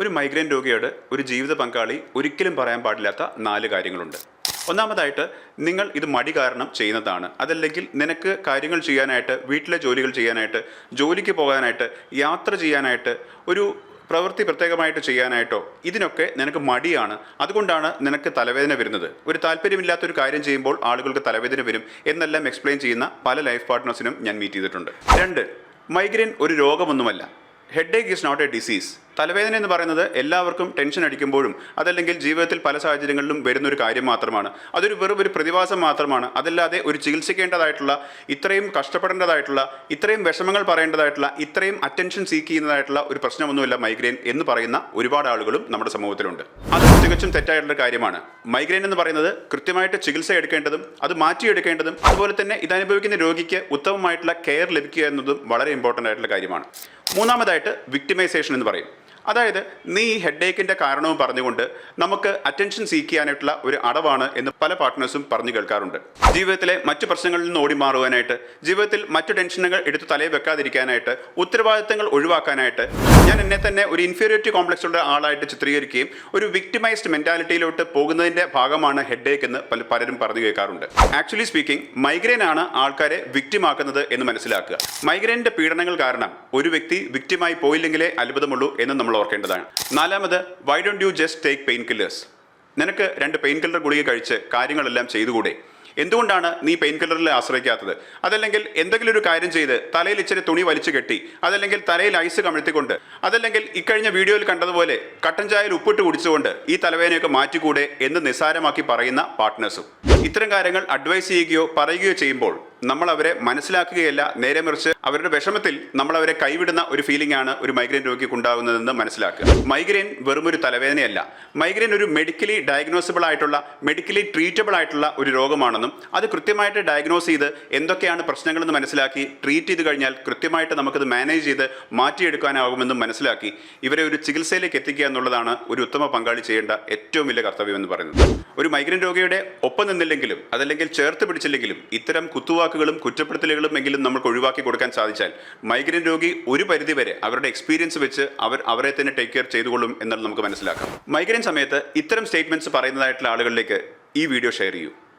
ഒരു മൈഗ്രെയിൻ രോഗിയോട് ഒരു ജീവിത പങ്കാളി ഒരിക്കലും പറയാൻ പാടില്ലാത്ത നാല് കാര്യങ്ങളുണ്ട്. ഒന്നാമതായിട്ട് നിങ്ങൾ ഇത് മടി കാരണം ചെയ്യുന്നതാണ്. അതല്ലെങ്കിൽ നിനക്ക് കാര്യങ്ങൾ ചെയ്യാനായിട്ട് വീട്ടിലെ ജോലികൾ ചെയ്യാനായിട്ട് ജോലിക്ക് പോകാനായിട്ട് യാത്ര ചെയ്യാനായിട്ട് ഒരു പ്രവൃത്തി പ്രത്യേകമായിട്ട് ചെയ്യാനായിട്ടോ ഇതിനൊക്കെ നിനക്ക് മടിയാണ്. അതുകൊണ്ടാണ് നിനക്ക് തലവേദന വരുന്നത്. ഒരു താല്പര്യമില്ലാത്തൊരു കാര്യം ചെയ്യുമ്പോൾ ആളുകൾക്ക് തലവേദന വരും എന്നെല്ലാം എക്സ്പ്ലെയിൻ ചെയ്യുന്ന പല ലൈഫ് പാർട്ട്നേഴ്സിനും ഞാൻ മീറ്റ് ചെയ്തിട്ടുണ്ട്. രണ്ട് മൈഗ്രെയിൻ ഒരു രോഗമൊന്നുമല്ല. Headache is not a disease തലവേദന എന്ന് പറയുന്നത് എല്ലാവർക്കും ടെൻഷൻ അടിക്കുമ്പോഴും അതല്ലെങ്കിൽ ജീവിതത്തിൽ പല സാഹചര്യങ്ങളിലും വരുന്നൊരു കാര്യം മാത്രമാണ്. അതൊരു വെറും ഒരു പ്രതിഭാസം മാത്രമാണ്. അതല്ലാതെ ഒരു ചികിത്സിക്കേണ്ടതായിട്ടുള്ള ഇത്രയും കഷ്ടപ്പെടേണ്ടതായിട്ടുള്ള ഇത്രയും വിഷമങ്ങൾ പറയേണ്ടതായിട്ടുള്ള ഇത്രയും അറ്റൻഷൻ സീക്ക് ചെയ്യുന്നതായിട്ടുള്ള ഒരു പ്രശ്നമൊന്നുമില്ല മൈഗ്രെയിൻ എന്ന് പറയുന്ന ഒരുപാട് ആളുകളും നമ്മുടെ സമൂഹത്തിലുണ്ട്. അത് തികച്ചും തെറ്റായിട്ടുള്ള കാര്യമാണ്. മൈഗ്രെയിൻ എന്ന് പറയുന്നത് കൃത്യമായിട്ട് ചികിത്സ എടുക്കേണ്ടതും അത് മാറ്റിയെടുക്കേണ്ടതും അതുപോലെ തന്നെ ഇതനുഭവിക്കുന്ന രോഗിക്ക് ഉത്തമമായിട്ടുള്ള കെയർ ലഭിക്കുക എന്നതും വളരെ ഇമ്പോർട്ടന്റ് ആയിട്ടുള്ള കാര്യമാണ്. മൂന്നാമതായിട്ട് വിക്ടിമൈസേഷൻ എന്ന് പറയും. അതായത് നീ ഈ ഹെഡ് ഏക്കിന്റെ കാരണവും പറഞ്ഞുകൊണ്ട് നമുക്ക് അറ്റൻഷൻ സീക്ക് ചെയ്യാനായിട്ടുള്ള ഒരു അടവാണ് എന്ന് പല പാർട്ട്നേഴ്സും പറഞ്ഞു കേൾക്കാറുണ്ട്. ജീവിതത്തിലെ മറ്റു പ്രശ്നങ്ങളിൽ നിന്ന് ഓടി മാറുവാനായിട്ട് ജീവിതത്തിൽ മറ്റു ടെൻഷനുകൾ എടുത്ത് തലയിൽ വെക്കാതിരിക്കാനായിട്ട് ഉത്തരവാദിത്തങ്ങൾ ഒഴിവാക്കാനായിട്ട് ഞാൻ എന്നെ തന്നെ ഒരു ഇൻഫീരിയോറിറ്റി കോംപ്ലക്സ് ഉള്ള ആളായിട്ട് ചിത്രീകരിക്കുകയും ഒരു വിക്ടിമൈസ്ഡ് മെന്റാലിറ്റിയിലോട്ട് പോകുന്നതിന്റെ ഭാഗമാണ് ഹെഡ് ഏക്ക് എന്ന് പല പലരും പറഞ്ഞു കേൾക്കാറുണ്ട്. ആക്ച്വലി സ്പീക്കിംഗ് മൈഗ്രെയിൻ ആണ് ആൾക്കാരെ വിക്ടിമാക്കുന്നത് എന്ന് മനസ്സിലാക്കുക. മൈഗ്രെയിന്റെ പീഡനങ്ങൾ കാരണം ഒരു വ്യക്തി വിക്ടിമായി പോയില്ലെങ്കിലേ അത്ഭുതമുള്ളൂ എന്ന് നമ്മൾ ഓർക്കേണ്ടതാണ്. നാലാമത് why don't you just take painkillers നിനക്ക് രണ്ട് പെയിൻ കില്ലർ ഗുളിക കഴിച്ച് കാര്യങ്ങളെല്ലാം ചെയ്തുകൂടെ? എന്തുകൊണ്ടാണ് നീ പെയിൻ കില്ലറിൽ ആശ്രയിക്കാത്തത്? അതല്ലെങ്കിൽ എന്തെങ്കിലും ഒരു കാര്യം ചെയ്ത് തലയിൽ ഇച്ചിരി തുണി വലിച്ചു കെട്ടി അതല്ലെങ്കിൽ തലയിൽ ഐസ് കമഴ്ത്തിക്കൊണ്ട് അതല്ലെങ്കിൽ ഇക്കഴിഞ്ഞ വീഡിയോയിൽ കണ്ടതുപോലെ കട്ടൻ ചായയിൽ ഉപ്പിട്ട് കുടിച്ചുകൊണ്ട് ഈ തലവേദനയൊക്കെ മാറ്റിക്കൂടെ എന്ന് നിസ്സാരമാക്കി പറയുന്ന പാർട്ട്നേഴ്സും ഇത്തരം കാര്യങ്ങൾ അഡ്വൈസ് ചെയ്യുകയോ പറയുകയോ ചെയ്യുമ്പോൾ നമ്മൾ അവരെ മനസ്സിലാക്കുകയല്ല. നേരെ മറിച്ച് അവരുടെ വിഷമത്തിൽ നമ്മൾ അവരെ കൈവിടുന്ന ഒരു ഫീലിംഗ് ആണ് ഒരു മൈഗ്രെയിൻ രോഗിക്ക് ഉണ്ടാകുന്നതെന്ന് മനസ്സിലാക്കുക. മൈഗ്രെയിൻ വെറും ഒരു തലവേദനയല്ല. മൈഗ്രെയിൻ ഒരു മെഡിക്കലി ഡയഗ്നോസിബിൾ ആയിട്ടുള്ള മെഡിക്കലി ട്രീറ്റബിൾ ആയിട്ടുള്ള ഒരു രോഗമാണെന്നും അത് കൃത്യമായിട്ട് ഡയഗ്നോസ് ചെയ്ത് എന്തൊക്കെയാണ് പ്രശ്നങ്ങളെന്ന് മനസ്സിലാക്കി ട്രീറ്റ് ചെയ്ത് കഴിഞ്ഞാൽ കൃത്യമായിട്ട് നമുക്കത് മാനേജ് ചെയ്ത് മാറ്റിയെടുക്കാനാകുമെന്നും മനസ്സിലാക്കി ഇവരെ ഒരു ചികിത്സയിലേക്ക് എത്തിക്കുക എന്നുള്ളതാണ് ഒരു ഉത്തമ പങ്കാളി ചെയ്യേണ്ട ഏറ്റവും വലിയ കർത്തവ്യം എന്ന് പറയുന്നത്. ഒരു മൈഗ്രെയിൻ രോഗിയുടെ ഒപ്പം നിന്നില്ലെങ്കിലും അതല്ലെങ്കിൽ ചേർത്ത് പിടിച്ചില്ലെങ്കിലും ഇത്തരം കുത്തുവാക്കുകളും കുറ്റപ്പെടുത്തലുകളും എങ്കിലും നമുക്ക് ഒഴിവാക്കി കൊടുക്കാൻ സാധിച്ചാൽ മൈഗ്രൈൻ രോഗി ഒരു പരിധിവരെ അവരുടെ എക്സ്പീരിയൻസ് വെച്ച് അവർ അവരെ തന്നെ ടേക്ക് കെയർ ചെയ്തുകൊള്ളും എന്നുള്ളത് നമുക്ക് മനസ്സിലാക്കാം. മൈഗ്രൈൻ സമയത്ത് ഇത്തരം സ്റ്റേറ്റ്മെന്റ്സ് പറയുന്നതായിട്ടുള്ള ആളുകളിലേക്ക് ഈ വീഡിയോ ഷെയർ ചെയ്യൂ.